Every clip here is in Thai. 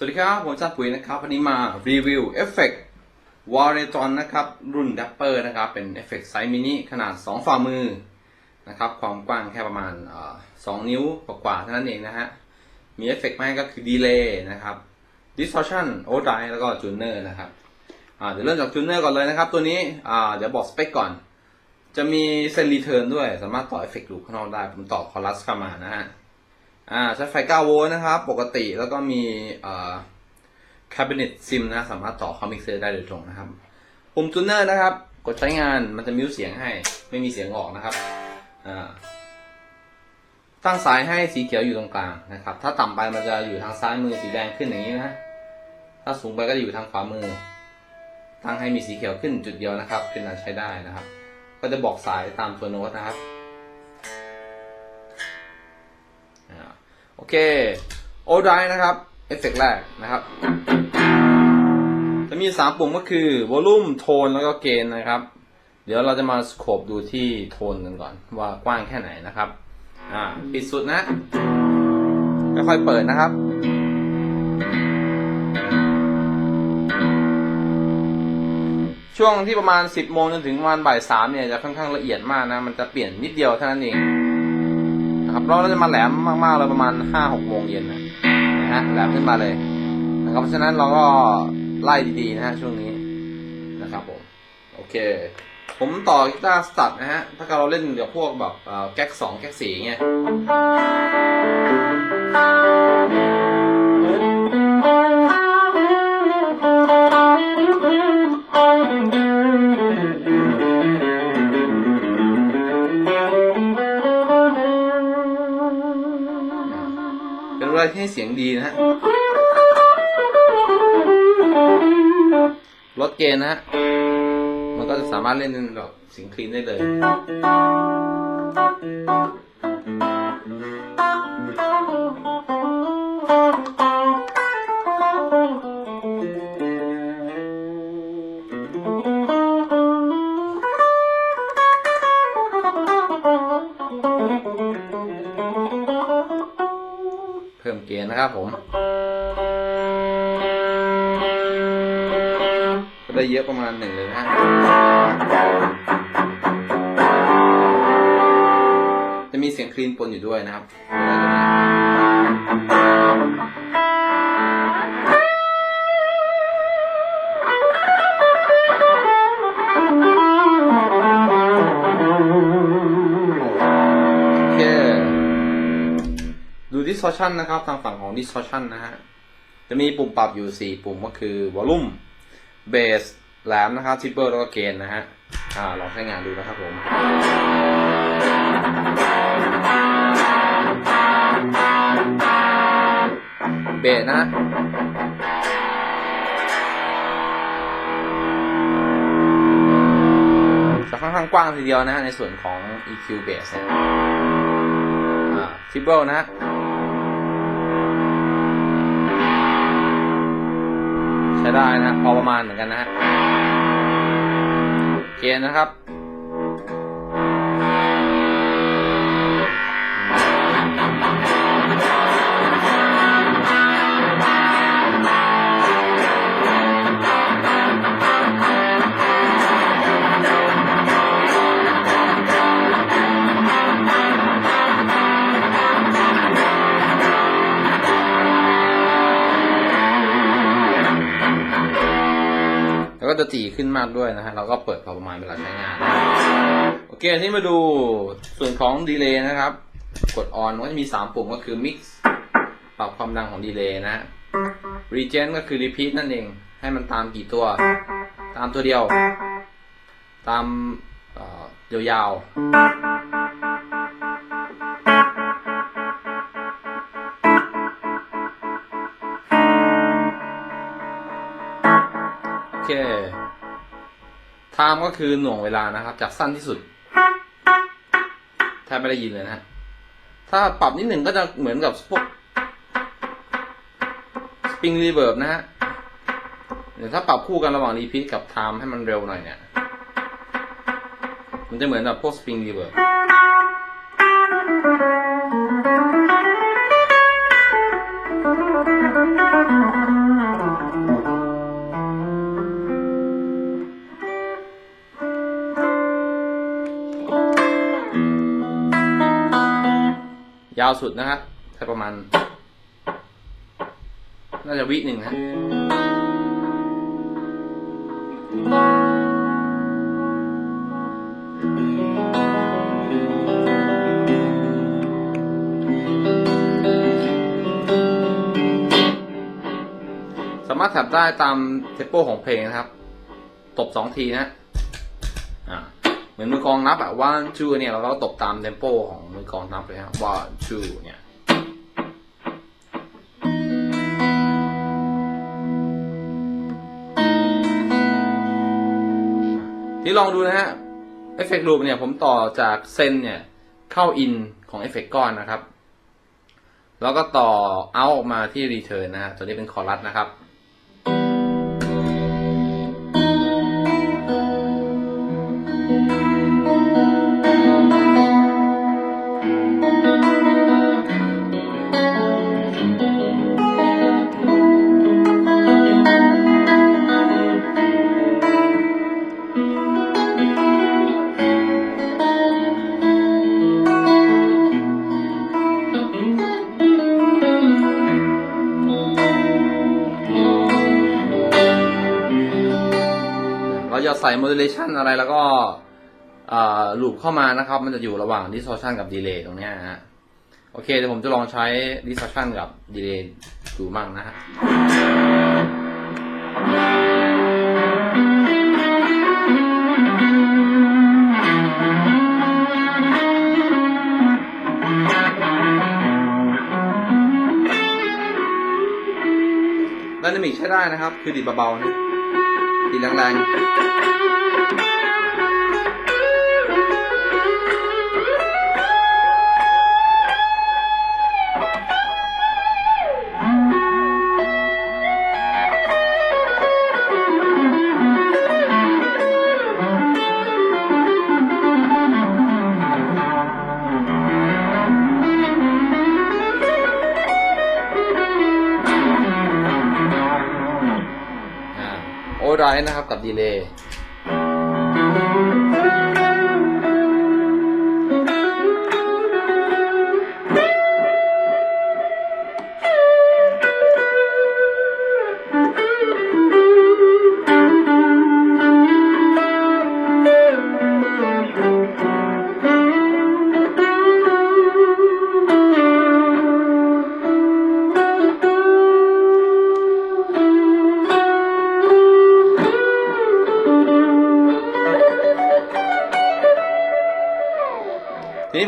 สวัสดีครับ ผมจ้าปุ๋ยนะครับ วันนี้มารีวิวเอฟเฟกต์วอร์เรตอนนะครับ รุ่นดัปเปอร์นะครับ เป็นเอฟเฟกต์ไซส์มินิขนาด 2 ฝ่ามือนะครับ ความกว้างแค่ประมาณเอ่อ2นิ้วกว่าๆเท่านั้นเองนะฮะ มีเอฟเฟกต์มาก็คือดีเลย์นะครับ distortion overdrive แล้วก็จูเนอร์นะครับเดี๋ยวเริ่มจากจูเนอร์ก่อนเลยนะครับ ตัวนี้เดี๋ยวบอกสเปคก่อน จะมีเซนรีเทิร์นด้วย สามารถต่อเอฟเฟกต์ลูปข้างนอกได้ ผมต่อคอรัสเข้ามานะฮะ อ่าใช้ไฟ 9 โวลต์นะครับ ปกติแล้วก็มีเอ่อ cabinet sim นะ สามารถต่อคอมมิกเซอร์ได้โดยตรงนะครับปุ่มจูเนอร์นะครับ กดใช้งานมันจะมิวเสียงให้ ไม่มีเสียงออกนะครับอ่าตั้งสายให้สีเขียวอยู่ตรงกลางนะครับ ถ้าต่ำไปมันจะอยู่ทางซ้ายมือสีแดงขึ้นอย่างนี้นะ ถ้าสูงไปก็จะอยู่ทางขวามือ ตั้งให้มีสีเขียวขึ้นจุดเดียวนะครับ เป็นการใช้ได้นะครับ ก็จะบอกสายตามตัวโน้ตนะครับ เค โอไดนะครับ เอฟเฟกต์แรกนะครับ จะมีสามปุ่มก็คือวอลลุ่มโทนแล้วก็เกนนะครับ เดี๋ยวเราจะมาสโคปดูที่โทนกันก่อน ว่ากว้างแค่ไหนนะครับ อ่า ปิดสุดนะ ค่อยๆเปิดนะครับช่วงที่ประมาณ 10โมงจนถึงประมาณบ่ายสามเนี่ยจะค่อนข้างละเอียดมากนะ มันจะเปลี่ยนนิดเดียวเท่านั้นเอง นะครับเราจะมาแหลมมากๆเลยประมาณห้าหกโมงเย็นนะฮะแหลมขึ้นมาเลยนะครับเพราะฉะนั้นเราก็ไล่ดีๆนะฮะช่วงนี้นะครับผมโอเค ผมต่อกีตาร์สตัดนะฮะถ้าเกิดเราเล่นเดี๋ยวพวกแบบแก๊กสองแก๊กสี่เงี้ย ดีนะฮะลดเกณฑ์นะฮะ มันก็จะสามารถเล่นแบบสิงคลีนได้เลย ได้เยอะประมาณหนึ่งเลยนะจะมีเสียงคลีนปนอยู่ด้วยนะครับ distortion นะครับทางฝั่งของ distortion นะฮะ จะมีปุ่มปรับอยู่ 4 ปุ่มก็คือ volume bass แหลมนะครับ triple แล้วก็ gain นะฮะ อ่า ลองใช้งานดูนะครับผมเบสนะจะค่อนข้างกว้างทีเดียวนะในส่วนของ EQ bass เนี่ย อ่า triple นะ ช้ได้นะพอประมาณเหมือนกันนะฮะเกณฑ์นะครับ จะตีขึ้นมากด้วยนะฮะเราก็เปิดพอประมาณเวลาใช้งาน โอเคทีนี้มาดูส่วนของดีเลย์นะครับ กดออนก็จะมี 3 ปุ่มก็คือ mix ปรับความดังของดีเลย์นะฮะ regen ก็คือ repeat นั่นเอง ให้มันตามกี่ตัว ตามตัวเดียว ตามเอ่อยาวๆ ไทม์ก็คือหน่วงเวลานะครับ จากสั้นที่สุดแทบไม่ได้ยินเลยนะฮะ ถ้าปรับนิดหนึ่งก็จะเหมือนกับพวกสปริงรีเบิร์บนะฮะเดี๋ยวถ้าปรับคู่กันระหว่างรีพีทกับไทม์ให้มันเร็วหน่อยเนี่ย มันจะเหมือนกับพวกสปริงรีเบิร์บ ยาวสุดนะครับใช้ประมาณ น่าจะวิหนึ่งฮะสามารถแท็บได้ตามเทมโปของเพลงนะครับ ตบสองทีนะ อ่า มือนมือกลองนับอะ one two เนี่ยเราก็ตบตามเทมโปของมือกลองนับเลยครับ one two เนี่ยที่ลองดูนะฮะเอฟเฟกต์ลูปเนี่ยผมต่อจากเซนเนี่ยเข้าอินของเอฟเฟกต์ก้อนนะครับ แล้วก็ต่อเอาออกมาที่รีเทิร์นนะฮะตัวนี้เป็นคอรัสนะครับ จะใส่ modulation อะไรแล้วก็ลูปเข้ามานะครับ มันจะอยู่ระหว่าง distortion กับ delay ตรงนี้ฮะโอเคเดี๋ยวผมจะลองใช้ distortion กับ delay ดูมั่งนะฮะ d y นามิกใช้ได้นะครับ คือดีดเบาๆนะ ดีดแนะครับกับดีเลย์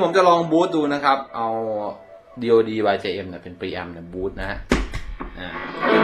ผมจะลองบูตดูนะครับ เอา DOD YJM เนี่ยเป็นปรีแอมเนี่ยบูตนะฮะอ่า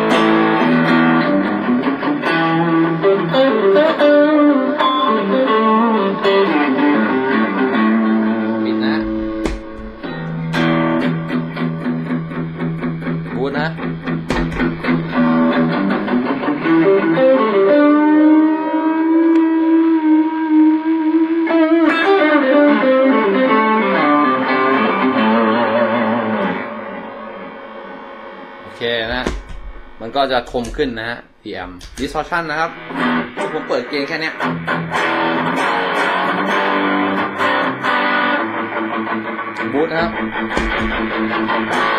มันก็จะคมขึ้นนะฮะ PM distortion นะครับ ผมเปิดเกณฑ์แค่เนี้ยบูทนะครั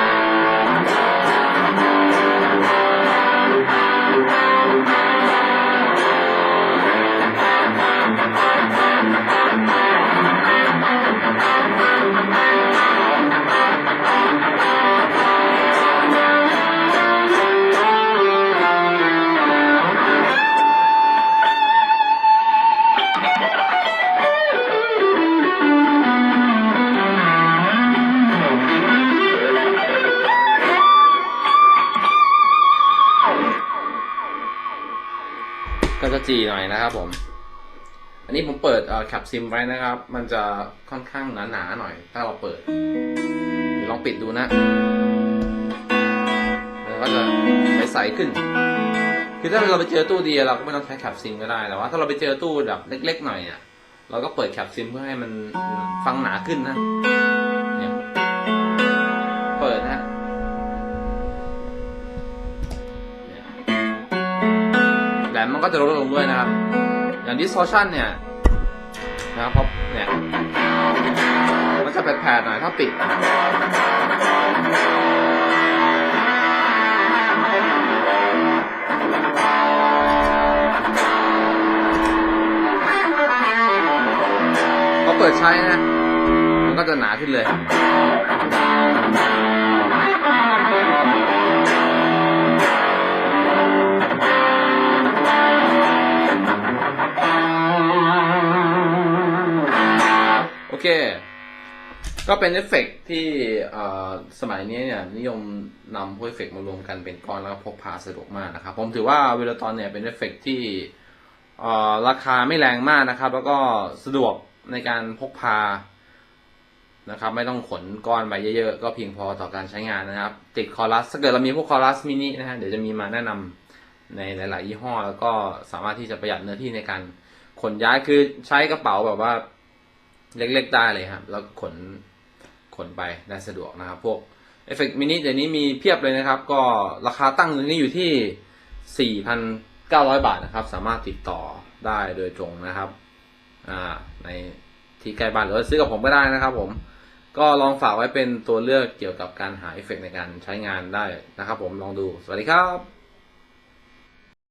บ ก็จะจีหน่อยนะครับผม อันนี้ผมเปิดแคปซิมไว้นะครับ มันจะค่อนข้างหนาๆหน่อย ถ้าเราเปิดลองปิดดูนะ มันก็จะใสๆขึ้น คือถ้าเราไปเจอตู้ดีเราก็ไม่ต้องใช้แคปซิมก็ได้แต่ว่าถ้าเราไปเจอตู้แบบเล็ก ๆ หน่อยเนี่ยเราก็เปิดแคปซิมเพื่อให้มันฟังหนาขึ้นนะ มันก็จะลดลงด้วยนะครับ อย่าง distortion เนี่ยนะครับเพราะเนี่ยมันจะแผดๆหน่อยถ้าปิดพอเปิดใช้นะ มันก็จะหนาขึ้นเลย โอเคก็เป็นเอฟเฟกต์ที่สมัยนี้เนี่ยนิยมนำพวกเอฟเฟกต์มารวมกันเป็นก้อนแล้วพกพาสะดวกมากนะครับ ผมถือว่าเวลาตอนเนี่ยเป็นเอฟเฟกต์ที่ราคาไม่แรงมากนะครับ แล้วก็สะดวกในการพกพานะครับ ไม่ต้องขนก้อนไปเยอะๆ ก็เพียงพอต่อการใช้งานนะครับ ติดคอรัสถ้าเกิดเรามีพวกคอรัสมินินะฮะเดี๋ยวจะมีมาแนะนำในหลายๆยี่ห้อ แล้วก็สามารถที่จะประหยัดเนื้อที่ในการขนย้ายคือใช้กระเป๋าแบบว่า เล็กๆได้เลยครับ แล้วขนขนไปได้สะดวกนะครับ พวกเอฟเฟกต์มินิเดี๋ยวนี้มีเพียบเลยนะครับ ก็ราคาตั้งอยู่นี่อยู่ที่ 4,900 บาทนะครับ สามารถติดต่อได้โดยตรงนะครับอ่าในที่ใกล้บ้านหรือซื้อกับผมก็ได้นะครับ ผมก็ลองฝากไว้เป็นตัวเลือกเกี่ยวกับการหาเอฟเฟกต์ในการใช้งานได้นะครับ ผมลองดูสวัสดีครับ